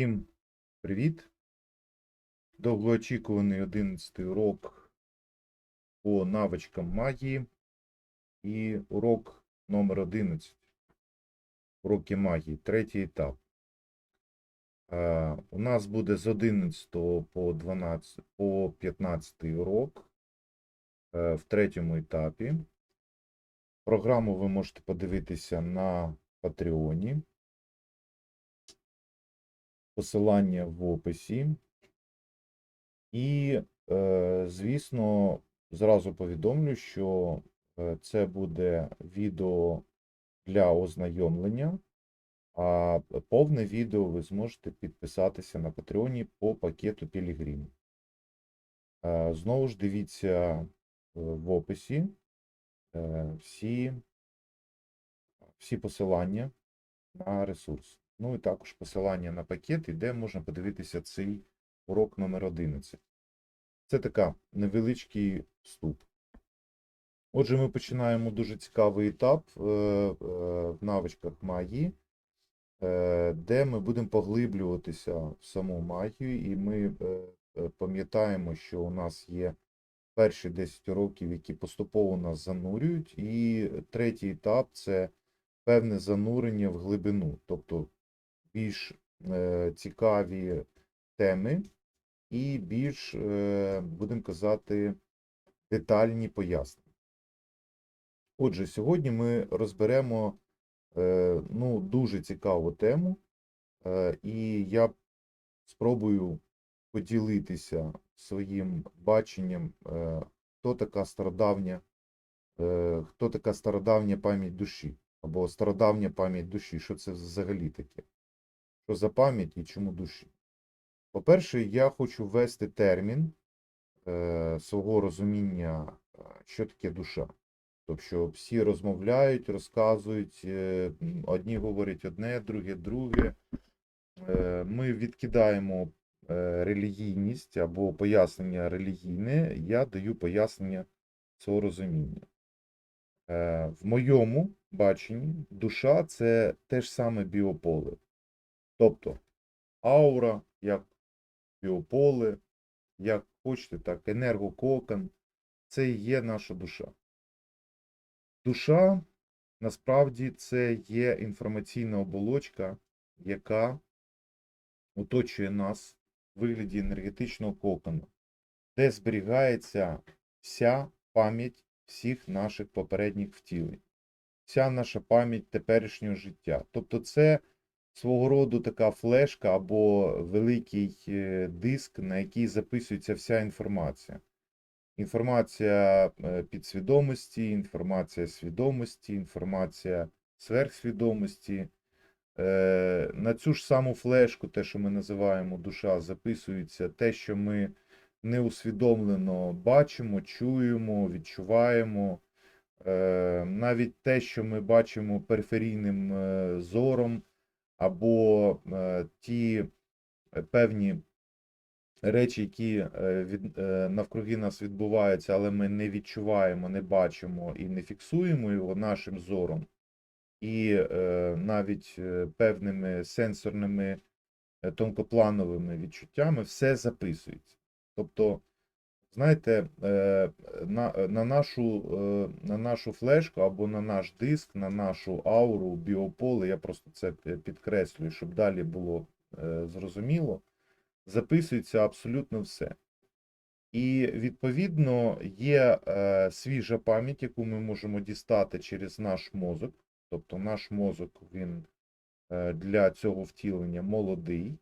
Всім привіт! Довгоочікуваний 11 урок по навичкам магії і урок номер 11. Уроки магії, третій етап. Е, У нас буде з 11 по 12, по 15 урок е, в третьому етапі. Програму ви можете подивитися на Патреоні. Посилання в описі. І, е, звісно, зразу повідомлю, що е, це буде відео для ознайомлення, а повне відео ви зможете підписатися на Патреоні по пакету Пілігрім. Е, Знову ж дивіться в описі всі, всі посилання на ресурс. Ну і також посилання на пакет, де можна подивитися цей урок номер 11. Це така невеличкий вступ. Отже, ми починаємо дуже цікавий етап е, е, в навичках магії, е, де ми будемо поглиблюватися в саму магію, і ми пам'ятаємо, що у нас є перші 10 уроків, які поступово нас занурюють, і третій етап це певне занурення в глибину, тобто більш е, цікаві теми і більш, е, будемо казати, детальні пояснення. Отже, сьогодні ми розберемо е, ну, дуже цікаву тему, і я спробую поділитися своїм баченням, хто така стародавня, хто така стародавня пам'ять душі, або стародавня пам'ять душі, що це взагалі таке? Що за пам'ять і чому душі? По-перше, я хочу ввести термін е, свого розуміння, е, що таке душа. Тобто, всі розмовляють, розказують, е, одні говорять одне, друге друге. Е, Ми відкидаємо е, релігійність або пояснення релігійне, я даю пояснення свого розуміння. Е, В моєму баченні душа це те ж саме біополе. Тобто аура, як біополе, як хочете, так, енергококон, це і є наша душа. Душа насправді це є інформаційна оболочка, яка оточує нас в вигляді енергетичного кокону, де зберігається вся пам'ять всіх наших попередніх втілень, вся наша пам'ять теперішнього життя. Тобто, це свого роду така флешка або великий е, диск, на який записується вся інформація. Інформація е, підсвідомості, інформація свідомості, інформація сверхсвідомості. Е, На цю ж саму флешку, те, що ми називаємо душа, записується те, що ми неусвідомлено бачимо, чуємо, відчуваємо. Навіть те, що ми бачимо периферійним зором, або е, ті е, певні речі, які е, від, навкруги нас відбуваються, але ми не відчуваємо, не бачимо і не фіксуємо його нашим зором, і навіть певними сенсорними тонкоплановими відчуттями все записується. Тобто, знаєте, е, на, на, нашу, е, на нашу флешку або на наш диск, на нашу ауру, біополе, я просто це підкреслюю, щоб далі було е, зрозуміло, записується абсолютно все. І відповідно є свіжа пам'ять, яку ми можемо дістати через наш мозок. Тобто наш мозок він для цього втілення молодий,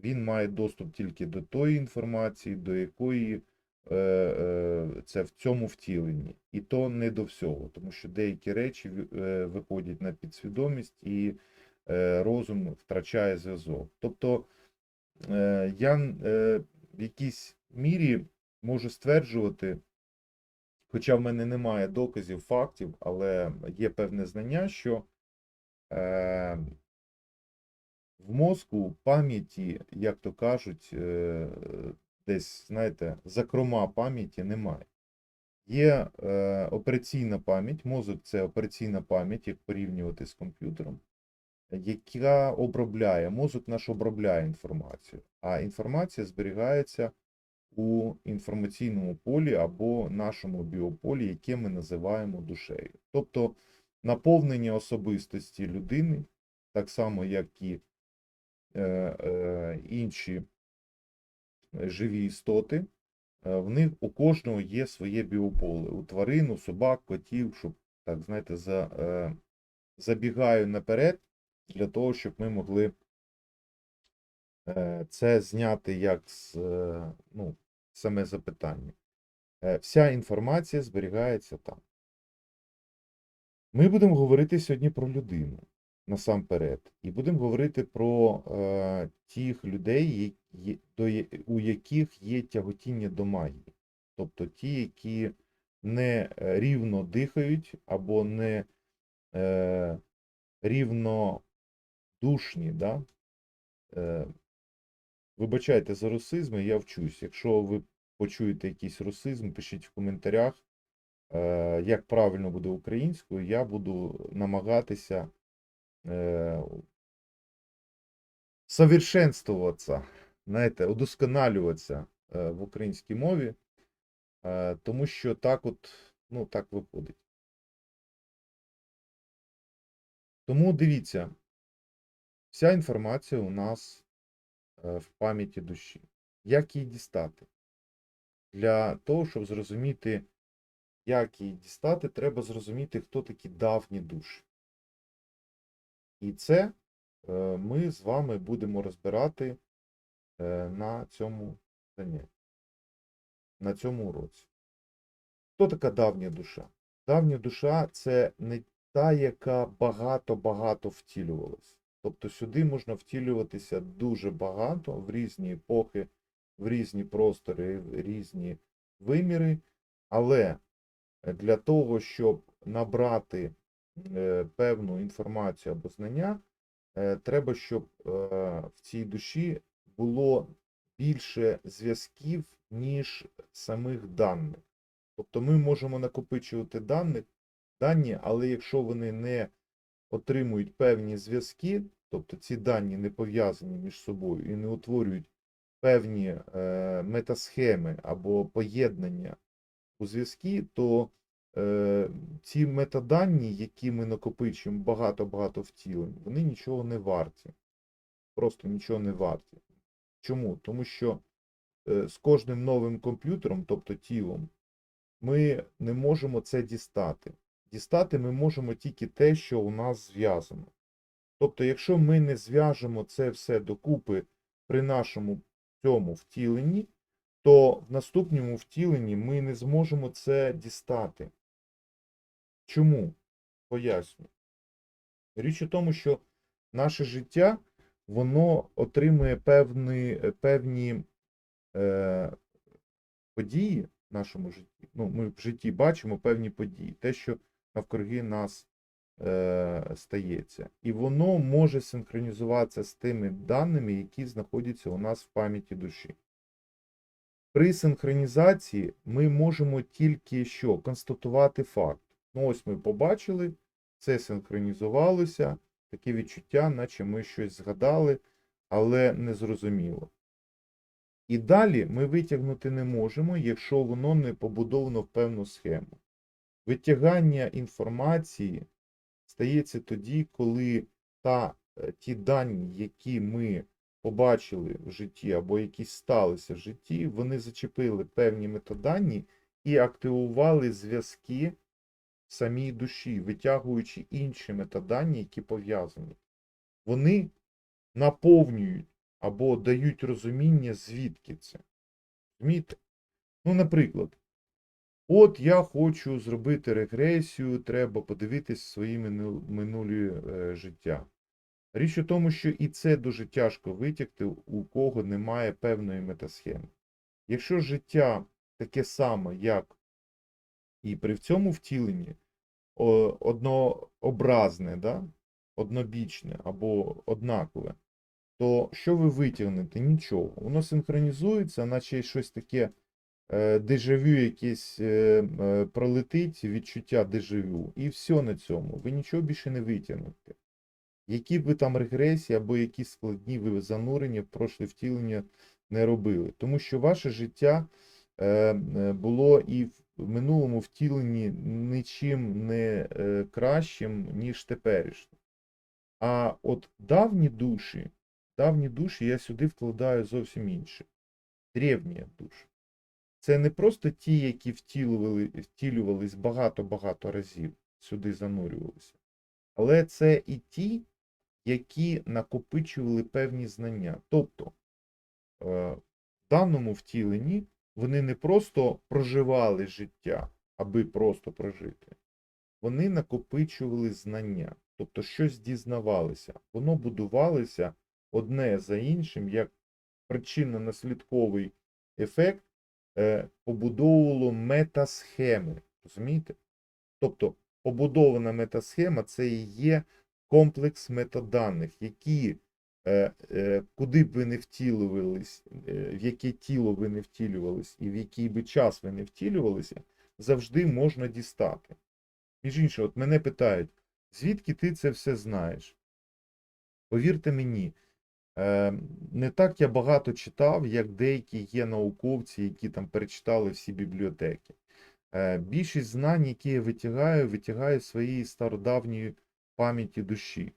він має доступ тільки до тої інформації, до якої це в цьому втіленні. І то не до всього, тому що деякі речі е, виходять на підсвідомість і е, розум втрачає зв'язок. Тобто е, я е, в якійсь мірі можу стверджувати, хоча в мене немає доказів, фактів, але є певне знання, що е, в мозку пам'яті, як то кажуть, е, десь, знаєте, закрома пам'яті немає. Є е, операційна пам'ять, мозок це операційна пам'ять, як порівнювати з комп'ютером. яка обробляє, мозок наш обробляє інформацію, а інформація зберігається у інформаційному полі або нашому біополі, яке ми називаємо душею. Тобто наповнення особистості людини, так само як і е, е, інші живі істоти, е, в них у кожного є своє біополе. У тварин, у собак, котів, щоб, так знаєте, за, е, забігаю наперед для того, щоб ми могли е, це зняти як з, ну, саме запитання. Вся інформація зберігається там. Ми будемо говорити сьогодні про людину насамперед. І будемо говорити про е, тих людей, які, до, у яких є тяготіння до магії. Тобто ті, які не е, рівно дихають або не е, рівно душні. Да? Е, вибачайте за русизми, я вчусь. Якщо ви почуєте якийсь русизм, пишіть в коментарях, е, як правильно буде українською, я буду намагатися совершенствуватися, знаєте, удосконалюватися е, в українській мові, е, тому що так от, ну, так виходить. Тому дивіться, вся інформація у нас е, в пам'яті душі. Як її дістати? Для того, щоб зрозуміти, як її дістати, треба зрозуміти, хто такі давні душі. І це е, ми з вами будемо розбирати е, на цьому занятті, на цьому уроці. Хто така давня душа? Давня душа це не та, яка багато-багато втілювалась. Тобто сюди можна втілюватися дуже багато в різні епохи, в різні простори, в різні виміри, але для того, щоб набрати певну інформацію або знання, е, треба, щоб е, в цій душі було більше зв'язків, ніж самих даних. Тобто ми можемо накопичувати даних, дані, але якщо вони не отримують певні зв'язки, тобто ці дані не пов'язані між собою і не утворюють певні е, метасхеми або поєднання у зв'язки, то е, ці метадані, які ми накопичуємо багато-багато втілень, вони нічого не варті. Просто нічого не варті. Чому? Тому що е, з кожним новим комп'ютером, тобто тілом, ми не можемо це дістати. Дістати ми можемо тільки те, що у нас зв'язано. Тобто, якщо ми не зв'яжемо це все докупи при нашому цьому втіленні, то в наступному втіленні ми не зможемо це дістати. Чому? Поясню. Річ у тому, що наше життя воно отримує певні, певні е, події в нашому житті. Ну, ми в житті бачимо певні події, те, що навкруги нас е, стається. І воно може синхронізуватися з тими даними, які знаходяться у нас в пам'яті душі. При синхронізації ми можемо тільки що констатувати факт. Ну, ось ми побачили, це синхронізувалося, таке відчуття, наче ми щось згадали, але не зрозуміло. І далі ми витягнути не можемо, якщо воно не побудовано в певну схему. Витягання інформації стається тоді, коли та, е, ті дані, які ми побачили в житті або які сталися в житті, вони зачепили певні метадані і активували зв'язки самій душі, витягуючи інші метадані, які пов'язані. Вони наповнюють або дають розуміння, звідки це. Розумієте? Ну, наприклад, от я хочу зробити регресію, треба подивитись свої минулі е, життя. Річ у тому, що і це дуже тяжко витягти, у кого немає певної метасхеми. Якщо життя таке саме, як і при цьому втіленні, однообразне, да? однобічне або однакове, то що ви витягнете? Нічого. Воно синхронізується, наче щось таке е, дежавю якесь е, е, пролетить, відчуття дежавю, і все на цьому. Ви нічого більше не витягнете. Які б там регресії або які складні ви занурення в прошле втілення не робили. Тому що ваше життя було і в минулому втіленні нічим не е, кращим, ніж теперішнє. А от давні душі, давні душі я сюди вкладаю зовсім інше. Древні душі. Це не просто ті, які втілювали, втілювались багато-багато разів, сюди занурювалися. Але це і ті, які накопичували певні знання. Тобто, е, в даному втіленні вони не просто проживали життя, аби просто прожити. Вони накопичували знання, тобто щось дізнавалися. Воно будувалося одне за іншим, як причинно-наслідковий ефект е, побудовувало метасхеми. Розумієте? Тобто побудована метасхема це і є комплекс метаданих, які, куди б ви не втілювались, е, в яке тіло ви не втілювались і в який би час ви не втілювалися, завжди можна дістати. Між іншим, от мене питають, звідки ти це все знаєш? Повірте мені, е, не так я багато читав, як деякі є науковці, які там перечитали всі бібліотеки. Е, Більшість знань, які я витягаю, витягаю з своєї стародавньої пам'яті душі.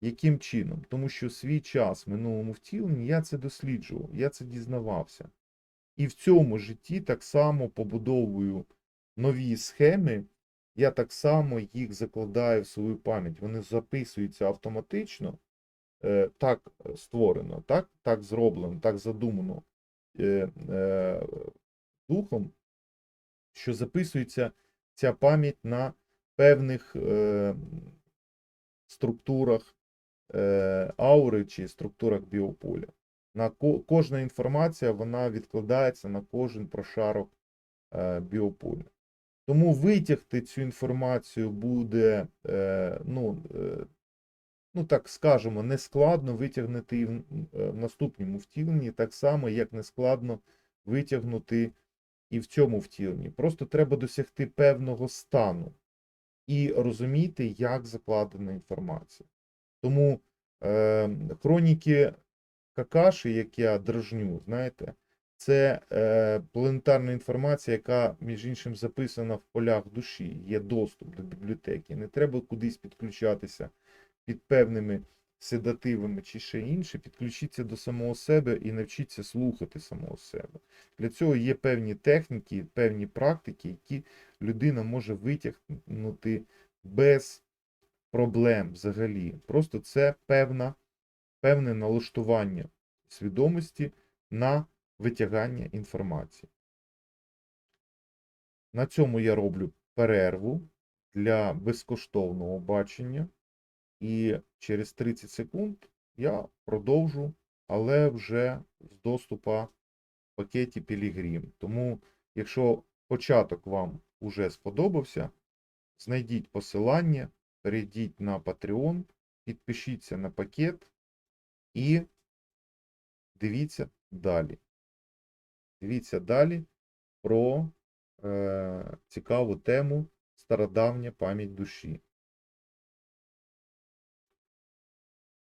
Яким чином? Тому що свій час в минулому втіленні я це досліджував, я це дізнавався. І в цьому житті так само побудовую нові схеми, я так само їх закладаю в свою пам'ять. Вони записуються автоматично, е, так створено, так, так зроблено, так задумано е, е, духом, що записується ця пам'ять на певних структурах аури чи структурах біополя. На ко- кожна інформація вона відкладається на кожен прошарок е, біополя. Тому витягти цю інформацію буде, е, ну, е, ну так скажемо, нескладно витягнути і е, в наступному втіленні, так само, як нескладно витягнути і в цьому втіленні. Просто треба досягти певного стану і розуміти, як закладена інформація. Тому е, хроніки Какаші, як я дражню, знаєте, це е, планетарна інформація, яка, між іншим, записана в полях душі, є доступ до бібліотеки. Не треба кудись підключатися під певними седативами чи ще інше. Підключіться до самого себе і навчіться слухати самого себе. Для цього є певні техніки, певні практики, які людина може витягнути без проблем взагалі. Просто це певна, певне налаштування свідомості на витягання інформації. На цьому я роблю перерву для безкоштовного бачення. І через 30 секунд я продовжу, але вже з доступа в пакеті Piligrim. Тому, якщо початок вам уже сподобався, знайдіть посилання, перейдіть на Patreon, підпишіться на пакет і дивіться далі. Дивіться далі про е, цікаву тему стародавня пам'ять душі.